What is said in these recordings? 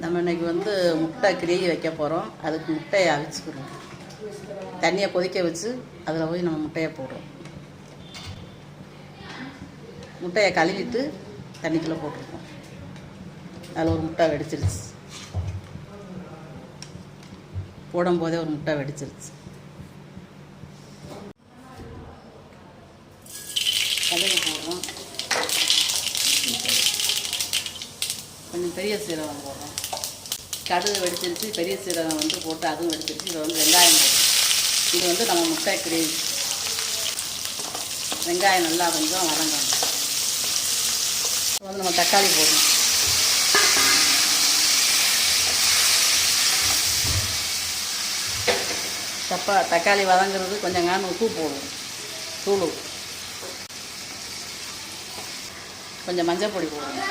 நம்ம இன்னைக்கு வந்து முட்டை கிரேவி வைக்க போகிறோம் அதுக்கு முட்டையை அவிச்சுக்கிறோம். தண்ணியை கொதிக்க வச்சு அதில் போய் நம்ம முட்டையை போடுறோம். முட்டையை கழுவிட்டு தண்ணிக்குள்ளே போட்டிருக்கோம். அதில் ஒரு முட்டை வெடிச்சிருச்சு. போடும்போதே ஒரு முட்டை வெடிச்சிருச்சு. கடுகு போடுறோம். கொஞ்சம் பெரிய சீரகம் போடுறோம். கடுகு வெடிச்சிருச்சு பெரிய சீரகம் வந்து போட்டு அதுவும் வெடிச்சிருச்சு. இது வந்து வெங்காயம் போடுறோம் இது வந்து நம்ம முட்டை கிரேவி. வெங்காயம் நல்லா கொஞ்சம் வதங்கணும். இப்போ வந்து நம்ம தக்காளி போடணும். தப்பா தக்காளி வதங்குறது கொஞ்சம் காண உப்பு போடுவோம் தூள். கொஞ்சம் மஞ்சள் பொடி போடுவோம்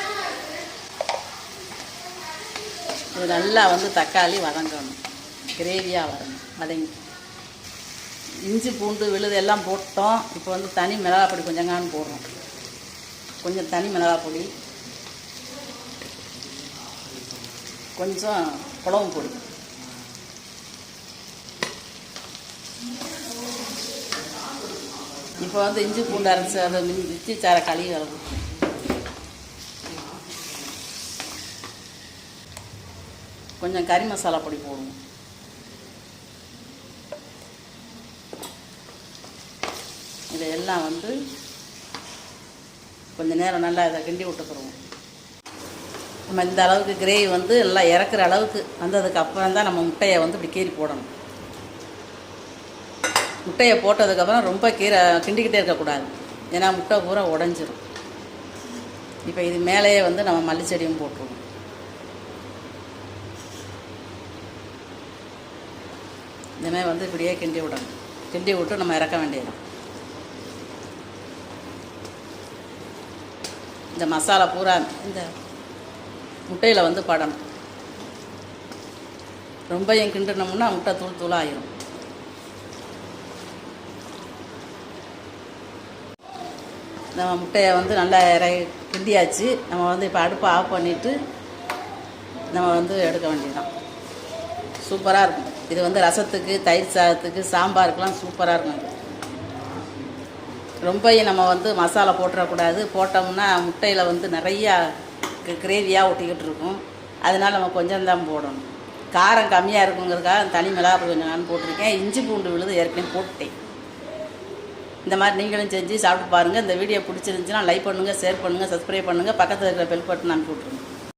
இது நல்லா வந்து தக்காளி வதங்கணும். கிரேவியாக வரணும். வதங்கி. இஞ்சி பூண்டு விழுது எல்லாம் போட்டோம். இப்போ வந்து தனி மிளகாய் பொடி கொஞ்சங்கான்னு போடுறோம். கொஞ்சம் தனி மிளகாய் பொடி கொஞ்சம் குழம்பு பொடி. இப்போ வந்து இஞ்சி பூண்டு அரைச்சி அதை மிச்சி சார கழுவி வரது கொஞ்சம் கறி மசாலா பொடி போடுவோம் இதையெல்லாம் வந்து கொஞ்சம் நேரம் நல்லா இதை கிண்டி விட்டுக்கிறோம் நம்ம இந்த அளவுக்கு கிரேவி வந்து எல்லாம் இறக்குற அளவுக்கு வந்ததுக்கு அப்புறம் தான் நம்ம முட்டையை வந்து இப்படி கீறி போடணும். முட்டையை போட்டதுக்கப்புறம் ரொம்ப கீரை கிண்டிக்கிட்டே இருக்கக்கூடாது. ஏன்னா முட்டை பூரா உடஞ்சிரும். இப்போ இது மேலேயே வந்து நம்ம மல்லிச்செடியும் போட்டுருவோம். இந்தமாதிரி வந்து இப்படியே கிண்டி விடணும். கிண்டி விட்டு நம்ம இறக்க வேண்டியது. இந்த மசாலா பூரா இந்த முட்டையில் வந்து படணும். ரொம்பையும் கிண்டினோம்னா முட்டை தூள் தூளாகிடும் நம்ம முட்டையை வந்து நல்லா இறை கிண்டியாச்சு. நம்ம வந்து இப்போ அடுப்பை ஆஃப் பண்ணிவிட்டு நம்ம வந்து எடுக்க வேண்டியதுதான். சூப்பராக இருக்கும். இது வந்து ரசத்துக்கு தயிர் சாதத்துக்கு சாம்பாருக்கெலாம் சூப்பராக இருக்கும் ரொம்பையும் நம்ம வந்து மசாலா போட்டுறக்கூடாது. போட்டோம்னா முட்டையில் வந்து நிறையா கிரேவியாக ஒட்டிக்கிட்டு இருக்கும். அதனால் நம்ம கொஞ்சம் தான் போடணும். காரம் கம்மியாக இருக்குங்கிறதுக்காக தனி மிளகாய் கொஞ்சம் நான் போட்டிருக்கேன். இஞ்சி பூண்டு விழுது ஏற்கனவே போட்டுட்டேன் இந்த மாதிரி நீங்களும் செஞ்சு சாப்பிட்டு பாருங்கள் இந்த வீடியோ பிடிச்சிருந்துச்சுன்னா லைக் பண்ணுங்கள் ஷேர் பண்ணுங்கள் சப்ஸ்கிரைப் பண்ணுங்கள் பக்கத்தில் இருக்கிற பெல் பட்டன் நான் போட்டுருங்க